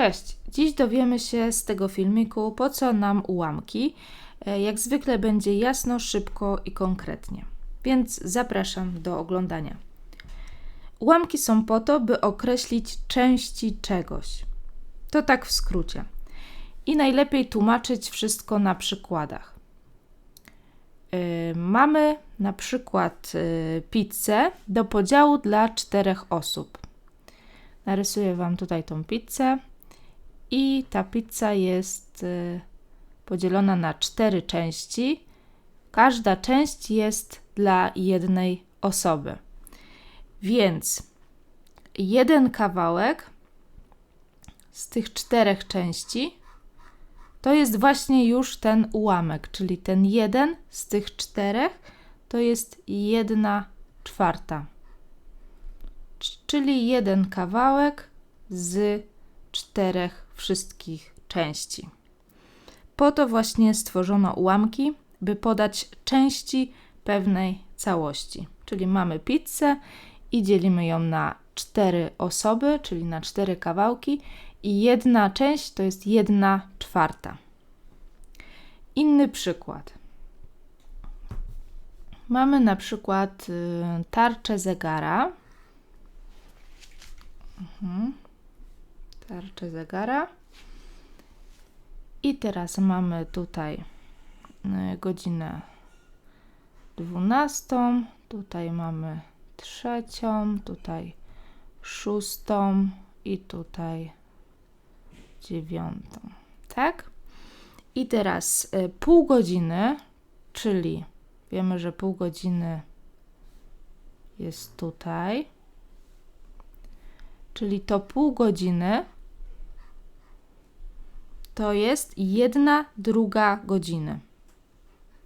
Cześć! Dziś dowiemy się z tego filmiku, po co nam ułamki. E, Jak zwykle będzie jasno, szybko i konkretnie. Więc zapraszam do oglądania. Ułamki są po to, by określić części czegoś. To tak w skrócie. I najlepiej tłumaczyć wszystko na przykładach. Yy, mamy na przykład yy, pizzę do podziału dla czterech osób. Narysuję Wam tutaj tą pizzę i ta pizza jest y, podzielona na cztery części. Każda część jest dla jednej osoby. Więc jeden kawałek z tych czterech części to jest właśnie już ten ułamek, czyli ten jeden z tych czterech to jest jedna czwarta. Czyli jeden kawałek z czterech wszystkich części. Po to właśnie stworzono ułamki, by podać części pewnej całości. Czyli mamy pizzę i dzielimy ją na cztery osoby, czyli na cztery kawałki, i jedna część to jest jedna czwarta. Inny przykład. Mamy na przykład y, tarczę zegara. Mhm. Tarczę zegara. I teraz mamy tutaj y, godzinę 12, tutaj mamy trzecią, tutaj szóstą i tutaj dziewiątą. Tak? I teraz y, pół godziny, czyli wiemy, że pół godziny jest tutaj, czyli to pół godziny to jest jedna druga godziny.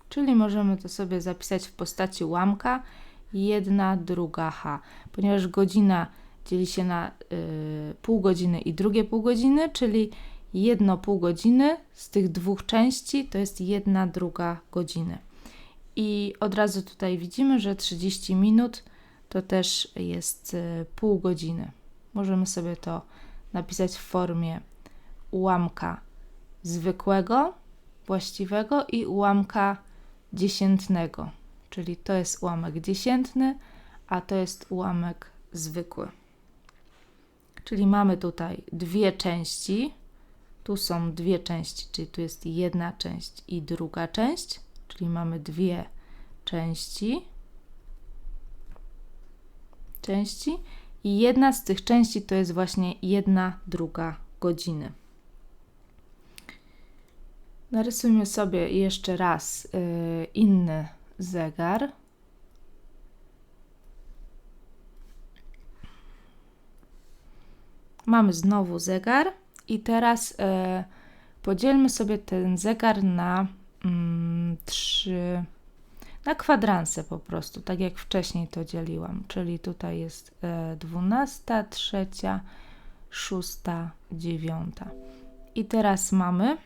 Czyli możemy to sobie zapisać w postaci łamka jedna druga h, ponieważ godzina dzieli się na y, pół godziny i drugie pół godziny, czyli jedno pół godziny z tych dwóch części to jest jedna druga godziny. I od razu tutaj widzimy, że 30 minut to też jest y, pół godziny. Możemy sobie to napisać w formie ułamka zwykłego, właściwego i ułamka dziesiętnego. Czyli to jest ułamek dziesiętny, a to jest ułamek zwykły. Czyli mamy tutaj dwie części. Tu są dwie części, czyli tu jest jedna część i druga część, czyli mamy dwie części. Części i jedna z tych części to jest właśnie jedna druga godziny. Narysujmy sobie jeszcze raz yy, inny zegar. Mamy znowu zegar i teraz yy, podzielmy sobie ten zegar na mm, trzy, na kwadranse po prostu, tak jak wcześniej to dzieliłam. Czyli tutaj jest yy, dwunasta, trzecia, szósta, dziewiąta. I teraz mamy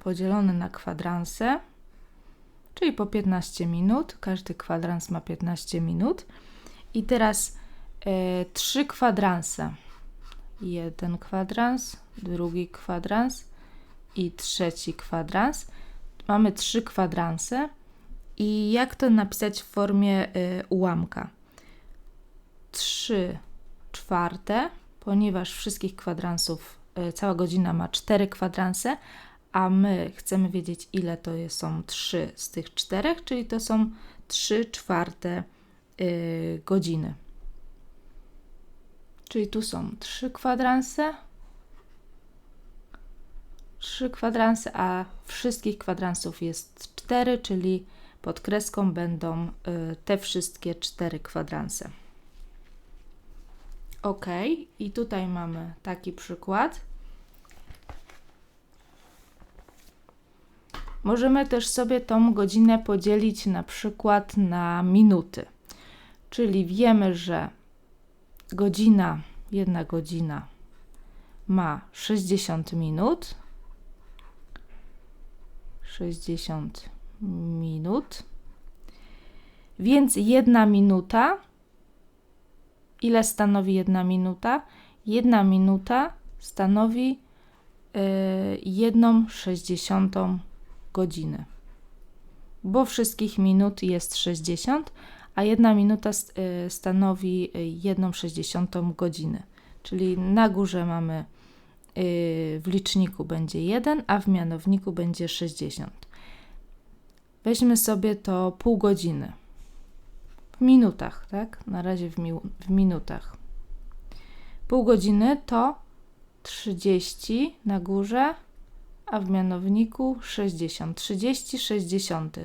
podzielone na kwadranse, czyli po 15 minut. Każdy kwadrans ma 15 minut. I teraz e, trzy kwadranse. Jeden kwadrans, drugi kwadrans i trzeci kwadrans. Mamy trzy kwadranse. I jak to napisać w formie y, ułamka? 3 czwarte, ponieważ wszystkich kwadransów, y, cała godzina ma 4 kwadranse, a my chcemy wiedzieć, ile to są 3 z tych 4, czyli to są 3 czwarte yy, godziny. Czyli tu są 3 kwadranse, 3 kwadranse, a wszystkich kwadransów jest 4, czyli pod kreską będą y, te wszystkie 4 kwadranse. Ok, i tutaj mamy taki przykład. Możemy też sobie tą godzinę podzielić na przykład na minuty. Czyli wiemy, że godzina, jedna godzina ma 60 minut. 60 minut. Więc jedna minuta. Ile stanowi jedna minuta? jedna minuta stanowi jedną sześćdziesiątą godziny. Bo wszystkich minut jest 60, a jedna minuta stanowi jedną sześćdziesiątą godziny. Czyli na górze mamy w liczniku będzie 1, a w mianowniku będzie 60. Weźmy sobie to pół godziny. W minutach, tak? Na razie w, mi w minutach. Pół godziny to 30 na górze, a w mianowniku 60. 30 60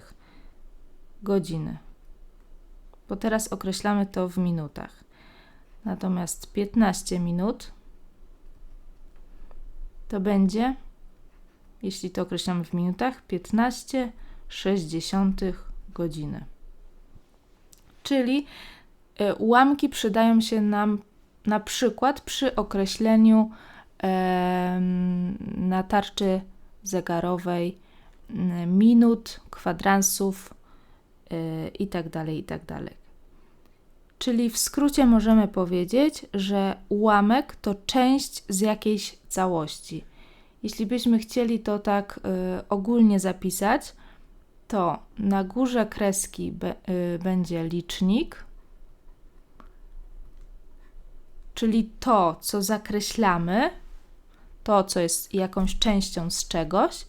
godziny. Bo teraz określamy to w minutach. Natomiast 15 minut to będzie, jeśli to określamy w minutach, 15 60 godziny. Czyli e, ułamki przydają się nam na przykład przy określeniu na tarczy zegarowej minut, kwadransów itd., tak itd. Tak Czyli w skrócie możemy powiedzieć, że ułamek to część z jakiejś całości. Jeśli byśmy chcieli to tak y, ogólnie zapisać, to na górze kreski y, będzie licznik, czyli to, co zakreślamy, to, co jest jakąś częścią z czegoś,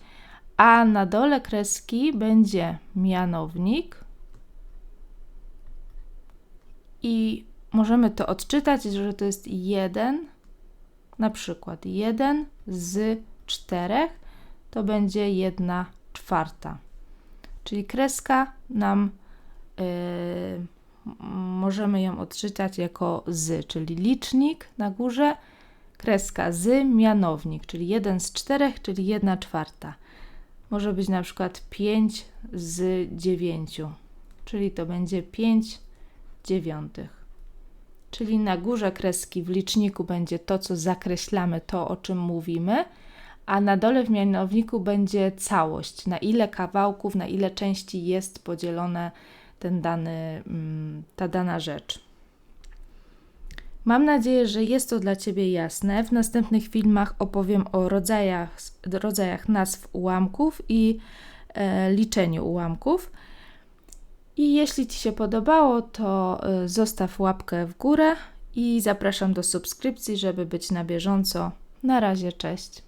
a na dole kreski będzie mianownik i możemy to odczytać, że to jest 1, na przykład 1 z 4 to będzie 1 czwarta. Czyli kreska nam yy, możemy ją odczytać jako z, czyli licznik na górze, kreska z, mianownik, czyli 1 z 4, czyli 1 czwarta. Może być na przykład 5 z 9, czyli to będzie 5 dziewiątych. Czyli na górze kreski w liczniku będzie to, co zakreślamy, to o czym mówimy, a na dole w mianowniku będzie całość, na ile kawałków, na ile części jest podzielone ten dany, mm, ta dana rzecz. Mam nadzieję, że jest to dla Ciebie jasne. W następnych filmach opowiem o rodzajach, rodzajach nazw ułamków i e, liczeniu ułamków. I jeśli Ci się podobało, to y, zostaw łapkę w górę i zapraszam do subskrypcji, żeby być na bieżąco. Na razie, cześć.